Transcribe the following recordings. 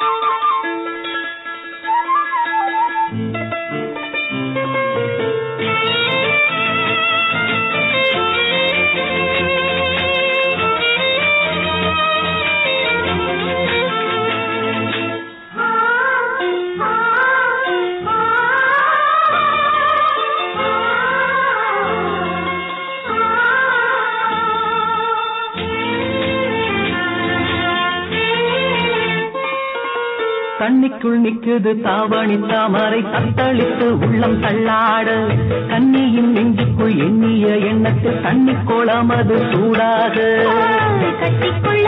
Thank you. தண்ணிக்குள் நிக்குது தாவணி தாமரை தத்தளித்து உள்ளம் தள்ளாடு. கண்ணியின் நெஞ்சுக்குள் எண்ணிய எண்ணத்தில் தண்ணி கோலம் அது கட்டிக்கொள்ள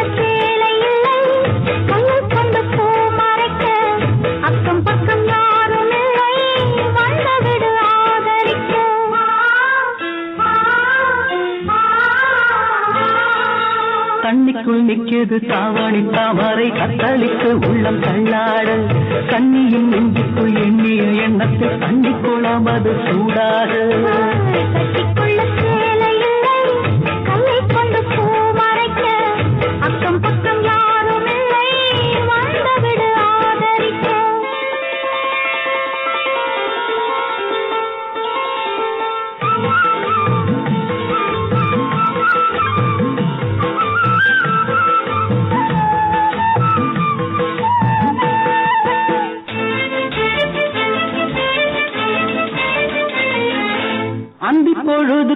தண்ணிக்குள் நிக்குது தாவணி தாமரை தத்தளித்து உள்ளம் தள்ளாட. கண்ணியின் நெஞ்சுக்குள் எண்ணிய எண்ணத்தில் தண்ணி அது சூடாக.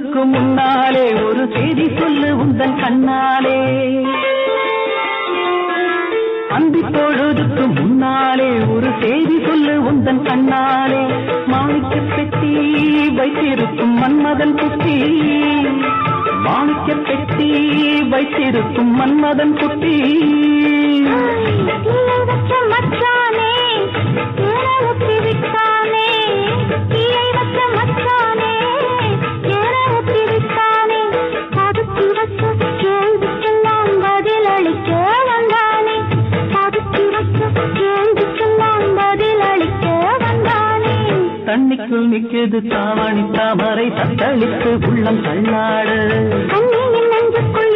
பொழுதுக்கு முன்னாலே ஒரு செய்தி சொல்லு உந்தன் கண்ணாலே. அந்தி பொழுதுக்கு முன்னாலே ஒரு செய்தி சொல்லு உந்தன் கண்ணாலே. மாணிக்க பெட்டி வைத்திருக்கும் மன்மதன் குட்டி. மாணிக்க பெட்டி வைத்திருக்கும் மன்மதன் குட்டி. தண்ணிக்குள் நிற்கிறது தாவணி தாமரை தத்தளித்து உள்ளம் தள்ளாட கண்ணியின் நெஞ்சுக்குள்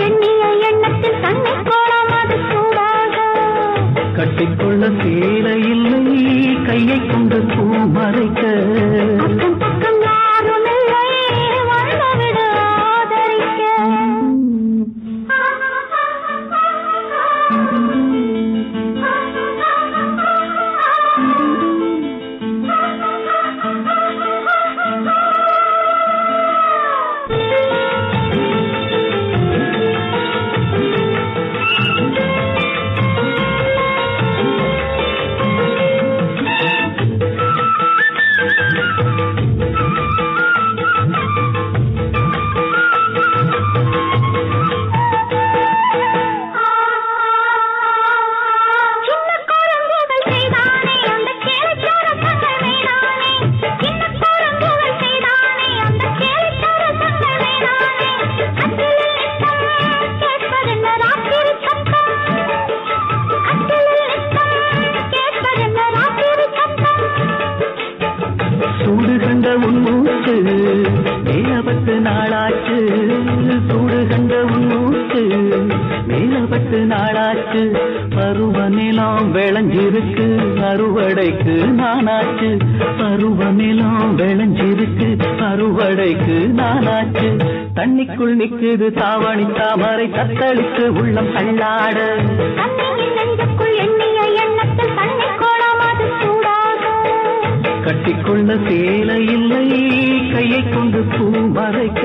நாளாச்சு பருவ நிலம் விளைஞ்சிருக்கு. அறுவடைக்கு நானாச்சு பருவ நிலம் விளைஞ்சிருக்கு. அறுவடைக்கு நானாச்சு தண்ணிக்குள் நிக்குது தாவணி தாமரை தத்தளித்து உள்ளம் தள்ளாட கட்டிக்கொள்ள சேலை இல்லை. கையை கொண்டு பூ மறைக்க.